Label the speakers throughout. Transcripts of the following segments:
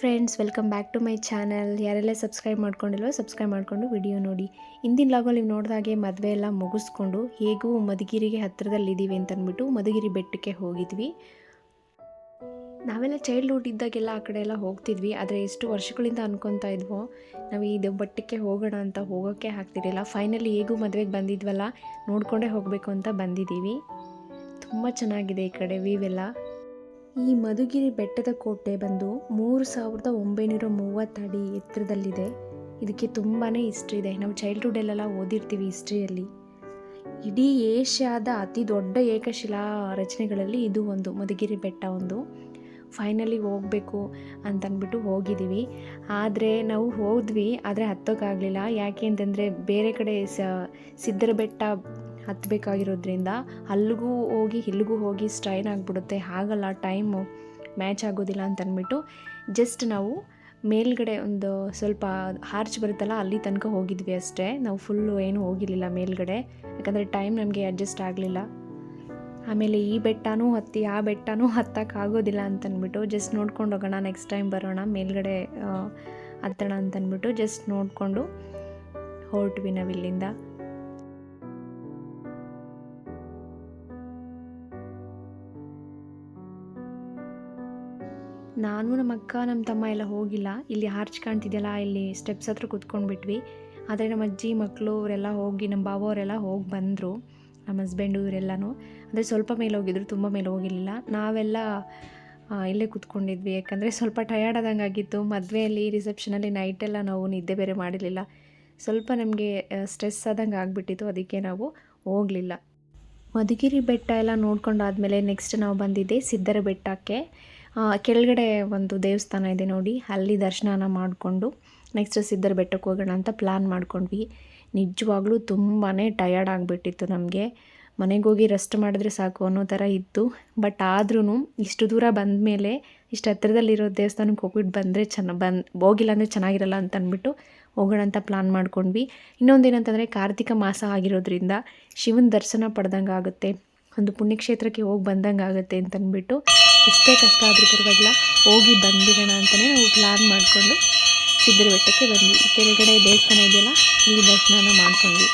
Speaker 1: Friends welcome back to my channel ಯಾರೆಲ್ಲ subscribe ಮಾಡ್ಕೊಂಡಿಲ್ವೋ subscribe ಮಾಡಿಕೊಂಡು ವಿಡಿಯೋ ನೋಡಿ. ಇಂದಿನ ಲಾಗಲ್ಲಿ ನೀವು ನೋಡಿದಾಗೆ ಮದುವೆ ಎಲ್ಲ ಮುಗಿಸ್ಕೊಂಡು ಹೇಗೂ ಮಧುಗಿರಿಗೆ ಹತ್ತಿರದಲ್ಲಿದ್ದೀವಿ ಅಂತ ಅಂದ್ಬಿಟ್ಟು ಮಧುಗಿರಿ ಬೆಟ್ಟಕ್ಕೆ ಹೋಗಿದ್ವಿ. ನಾವೆಲ್ಲ ಚೈಲ್ಡ್ಹುಡ್ ಇದ್ದಾಗೆಲ್ಲ ಆ ಕಡೆ ಎಲ್ಲ ಹೋಗ್ತಿದ್ವಿ. ಆದರೆ ಎಷ್ಟು ವರ್ಷಗಳಿಂದ ಅನ್ಕೊತಾ ಇದ್ವೋ, ನಾವು ಇದು ಬೆಟ್ಟಕ್ಕೆ ಹೋಗೋಣ ಅಂತ ಹೋಗೋಕ್ಕೆ ಆಗ್ತಿರಲಿಲ್ಲ. ಫೈನಲಿ ಹೇಗೂ ಮದುವೆಗೆ ಬಂದಿದ್ವಲ್ಲ, ನೋಡಿಕೊಂಡೇ ಹೋಗಬೇಕು ಅಂತ ಬಂದಿದ್ದೀವಿ. ತುಂಬ ಚೆನ್ನಾಗಿದೆ ಈ ಕಡೆ ವೀವೆಲ್ಲ ಈ ಮಧುಗಿರಿ ಬೆಟ್ಟದ ಕೋಟೆ ಬಂದು ಮೂರು ಸಾವಿರದ ಒಂಬೈನೂರ ಮೂವತ್ತು ಅಡಿ ಎತ್ತರದಲ್ಲಿದೆ. ಇದಕ್ಕೆ ತುಂಬಾ ಹಿಸ್ಟ್ರಿ ಇದೆ. ನಾವು ಚೈಲ್ಡ್ಹುಡ್ಡಲ್ಲೆಲ್ಲ ಓದಿರ್ತೀವಿ ಹಿಸ್ಟ್ರಿಯಲ್ಲಿ ಇಡೀ ಏಷ್ಯಾದ ಅತಿ ದೊಡ್ಡ ಏಕಶಿಲಾ ರಚನೆಗಳಲ್ಲಿ ಇದು ಒಂದು ಮಧುಗಿರಿ ಬೆಟ್ಟ ಒಂದು. ಫೈನಲಿ ಹೋಗಬೇಕು ಅಂತಂದ್ಬಿಟ್ಟು ಹೋಗಿದ್ದೀವಿ ಆದರೆ ನಾವು ಹೋದ್ವಿ, ಆದರೆ ಹತ್ತೋಕ್ಕಾಗಲಿಲ್ಲ ಯಾಕೆ ಅಂತಂದರೆ ಬೇರೆ ಕಡೆ ಸ ಸಿದ್ದರ ಬೆಟ್ಟ ಹತ್ತಬೇಕಾಗಿರೋದ್ರಿಂದ ಅಲ್ಲಿಗೂ ಹೋಗಿ, ಇಲ್ಲಿಗೂ ಹೋಗಿ ಸ್ಟ್ರೈನ್ ಆಗಿಬಿಡುತ್ತೆ. ಹಾಗಲ್ಲ ಟೈಮು ಮ್ಯಾಚ್ ಆಗೋದಿಲ್ಲ ಅಂತ ಅಂದ್ಬಿಟ್ಟು ಜಸ್ಟ್ ನಾವು ಮೇಲ್ಗಡೆ ಒಂದು ಸ್ವಲ್ಪ ಹಾರ್ಚ್ ಬರುತ್ತಲ್ಲ, ಅಲ್ಲಿ ತನಕ ಹೋಗಿದ್ವಿ ಅಷ್ಟೇ. ನಾವು ಫುಲ್ಲು ಏನೂ ಹೋಗಿರಲಿಲ್ಲ ಮೇಲ್ಗಡೆ. ಯಾಕಂದರೆ ಟೈಮ್ ನಮಗೆ ಅಡ್ಜಸ್ಟ್ ಆಗಲಿಲ್ಲ. ಆಮೇಲೆ ಈ ಬೆಟ್ಟನೂ ಹತ್ತಿ, ಆ ಬೆಟ್ಟನೂ ಹತ್ತಕ್ಕಾಗೋದಿಲ್ಲ ಅಂತಂದ್ಬಿಟ್ಟು ಜಸ್ಟ್ ನೋಡ್ಕೊಂಡು ಹೋಗೋಣ ನೆಕ್ಸ್ಟ್ ಟೈಮ್ ಬರೋಣ, ಮೇಲ್ಗಡೆ ಹತ್ತೋಣ ಅಂತಂದ್ಬಿಟ್ಟು ಜಸ್ಟ್ ನೋಡಿಕೊಂಡು ಹೊರಟ್ವಿ ನಾವಿಲ್ಲಿಂದ. ನಾನು ನಮ್ಮ ಅಕ್ಕ, ನಮ್ಮ ತಮ್ಮ ಎಲ್ಲ ಹೋಗಿಲ್ಲ. ಇಲ್ಲಿ ಆರ್ಚ್ ಕಾಣ್ತಿದೆಯಲ್ಲ, ಇಲ್ಲಿ ಸ್ಟೆಪ್ಸ್ ಹತ್ರ ಕೂತ್ಕೊಂಡ್ಬಿಟ್ವಿ ಆದರೆ ನಮ್ಮ ಅಜ್ಜಿ ಮಕ್ಕಳು ಅವರೆಲ್ಲ ಹೋಗಿ, ನಮ್ಮ ಬಾವ ಅವರೆಲ್ಲ ಹೋಗಿ ಬಂದರು, ನಮ್ಮ ಹಸ್ಬೆಂಡು ಇವರೆಲ್ಲನೂ. ಅಂದರೆ ಸ್ವಲ್ಪ ಮೇಲೆ ಹೋಗಿದ್ರು, ತುಂಬ ಮೇಲೆ ಹೋಗಿರಲಿಲ್ಲ. ನಾವೆಲ್ಲ ಇಲ್ಲೇ ಕೂತ್ಕೊಂಡಿದ್ವಿ. ಯಾಕಂದರೆ ಸ್ವಲ್ಪ ಟಯರ್ಡ್ ಆದಂಗೆ ಆಗಿತ್ತು ಮದುವೆಯಲ್ಲಿ ರಿಸೆಪ್ಷನಲ್ಲಿ ನೈಟೆಲ್ಲ ನಾವು ನಿದ್ದೆ ಬೇರೆ ಮಾಡಿರಲಿಲ್ಲ. ಸ್ವಲ್ಪ ನಮಗೆ ಸ್ಟ್ರೆಸ್ ಆದಂಗೆ ಆಗಿಬಿಟ್ಟಿತ್ತು. ಅದಕ್ಕೆ ನಾವು ಹೋಗಲಿಲ್ಲ. ಮಧುಗಿರಿ ಬೆಟ್ಟ ಎಲ್ಲ ನೋಡ್ಕೊಂಡಾದ್ಮೇಲೆ ನೆಕ್ಸ್ಟ್ ನಾವು ಬಂದಿದ್ದೆ ಸಿದ್ದರ ಬೆಟ್ಟಕ್ಕೆ. ಕೆಳಗಡೆ ಒಂದು ದೇವಸ್ಥಾನ ಇದೆ ನೋಡಿ. ಅಲ್ಲಿ ದರ್ಶನ ಮಾಡಿಕೊಂಡು ನೆಕ್ಸ್ಟ್ ಸಿದ್ಧರ ಬೆಟ್ಟಕ್ಕೆ ಹೋಗೋಣ ಅಂತ ಪ್ಲ್ಯಾನ್ ಮಾಡ್ಕೊಂಡ್ವಿ. ನಿಜವಾಗ್ಲೂ ತುಂಬಾ ಟಯರ್ಡ್ ಆಗಿಬಿಟ್ಟಿತ್ತು ನಮಗೆ. ಮನೆಗೆ ಹೋಗಿ ರೆಸ್ಟ್ ಮಾಡಿದ್ರೆ ಸಾಕು ಅನ್ನೋ ಥರ ಇತ್ತು. ಬಟ್ ಆದ್ರೂ ಇಷ್ಟು ದೂರ ಬಂದ ಮೇಲೆ ಇಷ್ಟು ಹತ್ತಿರದಲ್ಲಿರೋ ದೇವಸ್ಥಾನಕ್ಕೆ ಹೋಗ್ಬಿಟ್ಟು ಬಂದರೆ ಚೆನ್ನ, ಬಂದು, ಹೋಗಿಲ್ಲ ಅಂದರೆ ಚೆನ್ನಾಗಿರಲ್ಲ ಅಂತ ಅಂದ್ಬಿಟ್ಟು ಹೋಗೋಣ ಅಂತ ಪ್ಲ್ಯಾನ್ ಮಾಡ್ಕೊಂಡ್ವಿ. ಇನ್ನೊಂದು ಏನಂತಂದರೆ ಕಾರ್ತಿಕ ಮಾಸ ಆಗಿರೋದ್ರಿಂದ ಶಿವನ ದರ್ಶನ ಪಡೆದಂಗೆ ಆಗುತ್ತೆ ಒಂದು ಪುಣ್ಯಕ್ಷೇತ್ರಕ್ಕೆ ಹೋಗಿ ಬಂದಂಗೆ ಆಗುತ್ತೆ ಅಂತಂದ್ಬಿಟ್ಟು ಎಷ್ಟೇ ಕಷ್ಟ ಆದರೂ ಪರವಾಗಿಲ್ಲ. ಹೋಗಿ ಬಂದಿರೋಣ ಅಂತಲೇ ನಾವು ಪ್ಲ್ಯಾನ್ ಮಾಡಿಕೊಂಡು ಸಿದ್ಧರ ಬೆಟ್ಟಕ್ಕೆ ಬಂದ್ವಿ. ಕೆಳಗಡೆ ದೇವಸ್ಥಾನ ಇದೆಯಲ್ಲ, ಇಲ್ಲಿ ದರ್ಶನ ಮಾಡ್ಕೊಂಡ್ವಿ.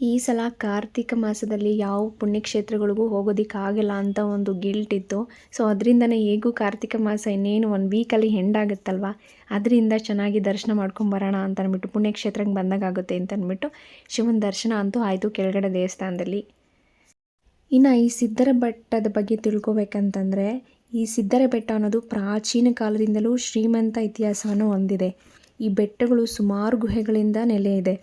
Speaker 1: ಈ ಸಲ ಕಾರ್ತಿಕ ಮಾಸದಲ್ಲಿ ಯಾವ ಪುಣ್ಯಕ್ಷೇತ್ರಗಳಿಗೂ ಹೋಗೋದಕ್ಕಾಗಲ್ಲ ಅಂತ ಒಂದು ಗಿಲ್ಟ್ ಇತ್ತು. ಸೊ ಅದರಿಂದನೇ ಹೇಗೂ ಕಾರ್ತಿಕ ಮಾಸ ಇನ್ನೇನು ಒಂದು ವೀಕಲ್ಲಿ ಹೆಂಡಾಗುತ್ತಲ್ವ ಅದರಿಂದ ಚೆನ್ನಾಗಿ ದರ್ಶನ ಮಾಡ್ಕೊಂಡು ಬರೋಣ ಅಂತ ಅಂದ್ಬಿಟ್ಟು, ಪುಣ್ಯಕ್ಷೇತ್ರಕ್ಕೆ ಬಂದಾಗುತ್ತೆ ಅಂತ ಅಂದ್ಬಿಟ್ಟು, ಶಿವನ ದರ್ಶನ ಅಂತೂ ಆಯಿತು ಕೆಳಗಡೆ ದೇವಸ್ಥಾನದಲ್ಲಿ. ಇನ್ನು ಈ ಸಿದ್ಧರ ಬೆಟ್ಟದ ಬಗ್ಗೆ ತಿಳ್ಕೊಬೇಕಂತಂದರೆ, ಈ ಸಿದ್ಧರ ಬೆಟ್ಟ ಅನ್ನೋದು ಪ್ರಾಚೀನ ಕಾಲದಿಂದಲೂ ಶ್ರೀಮಂತ ಇತಿಹಾಸವನ್ನು ಹೊಂದಿದೆ. ಈ ಬೆಟ್ಟಗಳು ಸುಮಾರು ಗುಹೆಗಳಿಂದ ನೆಲೆ ಇದೆ.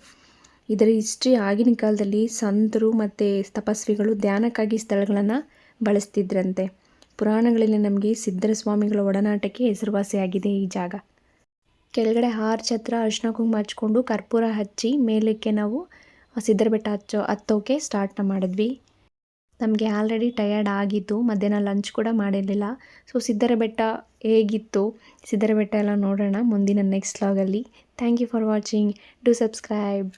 Speaker 1: ಇದರ ಹಿಸ್ಟ್ರಿ ಆಗಿನ ಕಾಲದಲ್ಲಿ ಸಂತರು ಮತ್ತು ತಪಸ್ವಿಗಳು ಧ್ಯಾನಕ್ಕಾಗಿ ಸ್ಥಳಗಳನ್ನು ಬಳಸ್ತಿದ್ರಂತೆ. ಪುರಾಣಗಳಲ್ಲಿ ನಮಗೆ ಸಿದ್ಧರ ಸ್ವಾಮಿಗಳ ಒಡನಾಟಕ್ಕೆ ಹೆಸರುವಾಸಿಯಾಗಿದೆ ಈ ಜಾಗ. ಕೆಳಗಡೆ ಹಾರ್ಚ್ ಛತ್ರ ಅರಿಶಿನ ಕುಂಕುಮ ಹಚ್ಕೊಂಡು ಕರ್ಪೂರ ಹಚ್ಚಿ ಮೇಲಕ್ಕೆ ನಾವು ಸಿದ್ಧರ ಬೆಟ್ಟ ಹಚ್ಚೋ, ಹತ್ತೋಕೆ ಸ್ಟಾರ್ಟ್ನ ಮಾಡಿದ್ವಿ. ನಮಗೆ ಆಲ್ರೆಡಿ ಟಯರ್ಡ್ ಆಗಿತ್ತು, ಮಧ್ಯಾಹ್ನ ಲಂಚ್ ಕೂಡ ಮಾಡಿರಲಿಲ್ಲ. ಸೊ ಸಿದ್ಧರ ಬೆಟ್ಟ ಹೇಗಿತ್ತು? ಸಿದ್ಧರ ಬೆಟ್ಟ ಎಲ್ಲ ನೋಡೋಣ ಮುಂದಿನ next ಲಾಗಲ್ಲಿ thank you for watching do subscribe